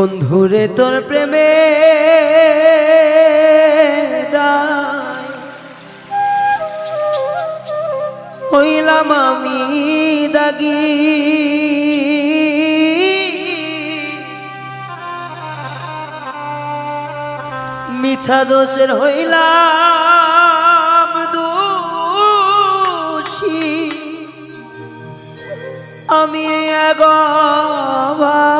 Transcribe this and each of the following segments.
বন্ধুরে তোর প্রেমে হইলাম আমি দাগি। মিছা দোষের হইলাম দোষী। আমি এগবাগি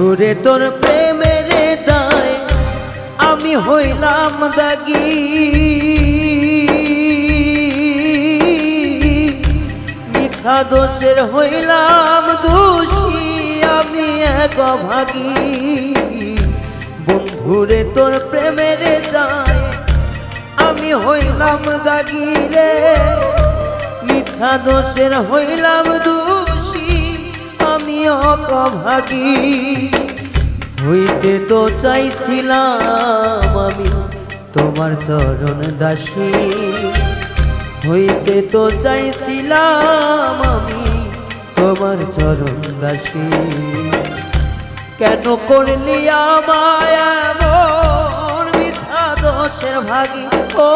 বন্ধুরে তোর প্রেমের দায় আমি হইলাম দাগি। মিছা দোষের হইলাম দোষী, আমি এক ভাগি বন্ধুরে তোর প্রেমের দায় আমি হইলাম দাগি রে। মিথ্যা দোষের হইলাম দোষী। আমি অকভাগী হইতে তো চাইছিলাম আমি তোমার চরণ দাসী। হইতে তো চাইছিলাম আমি তোমার চরণ দাসী। কেন করলি আমায় এমন মিথ্যা ভাগী? ও,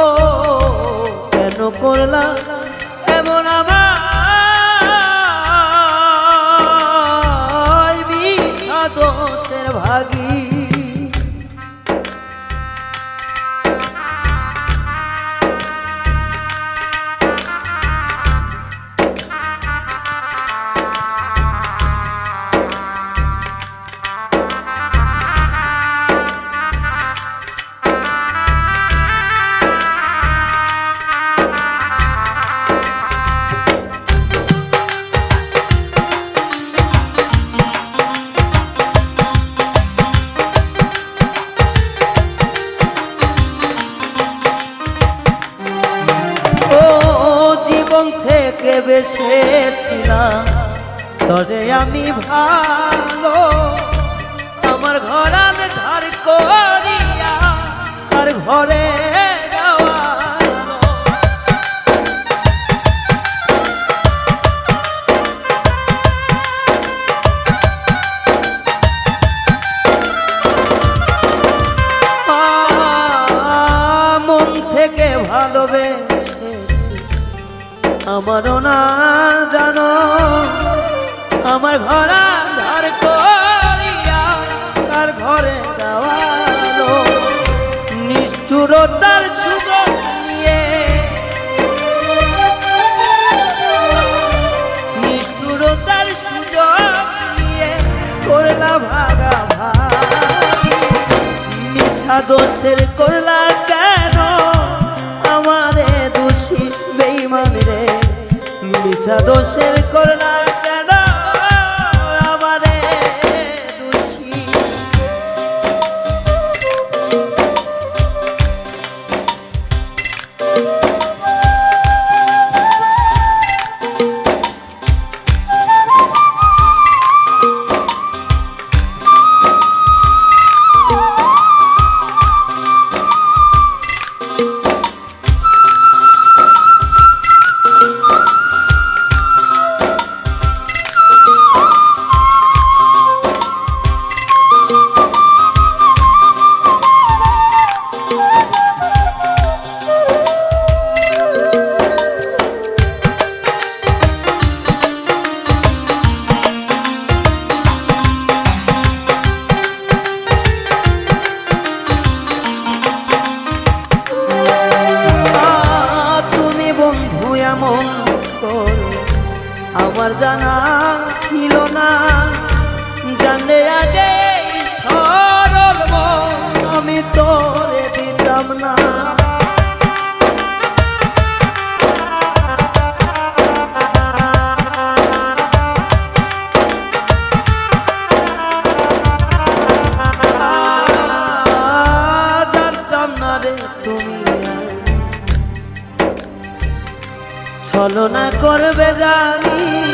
কেন করলা থেকে বেসেছিলাম তবে আমি ভালো আমার ঘরান ধার করিয়া কার ঘরে দোষের করলা কেন? আমারে দোষী বেইমান রে। মিছা দোষের আমার জানা ছিল না। জানলে আগে সরল আমি তোরে দিতাম না। ছলনা করবে জানি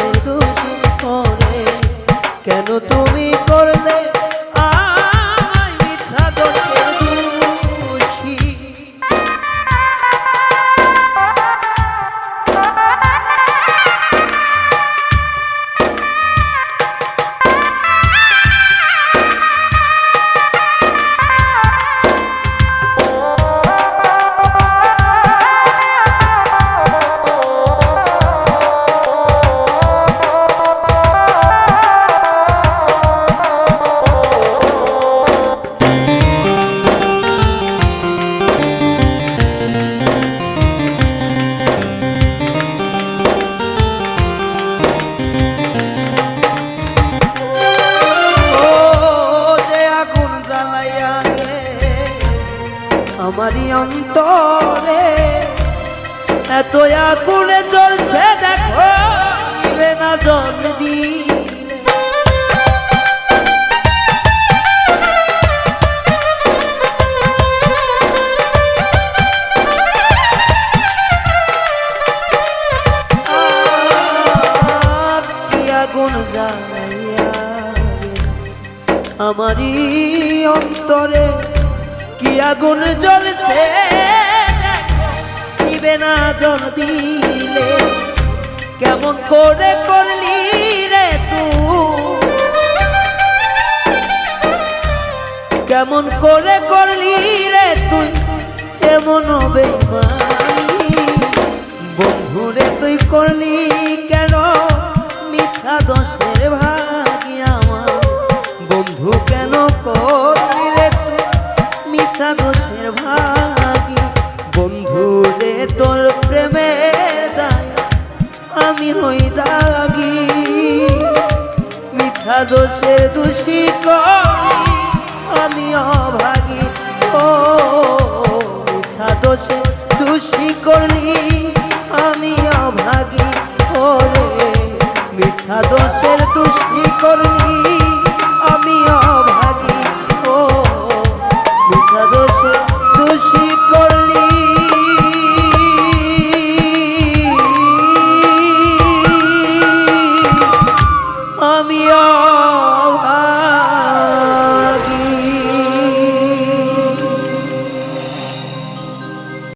অন্তরে এত আগুনে জ্বলছে দেখো না জল রে আমারই অন্তরে কি আগুন জ্বলছে দেখো, নিবে না জল দিলে কেমন করে করলি রে তুই? কেমন করে করলি রে তুই? এমন বেমানি বন্ধুরে তুই করলি কেন? মিথ্যা দোষের ভাগি আমার। বন্ধু কেন করলি রে তুই? মিথ্যা দোষের ভাগি দোষে দোষী করি আমি অভাগী ও মিছা দোষে দোষী করলি।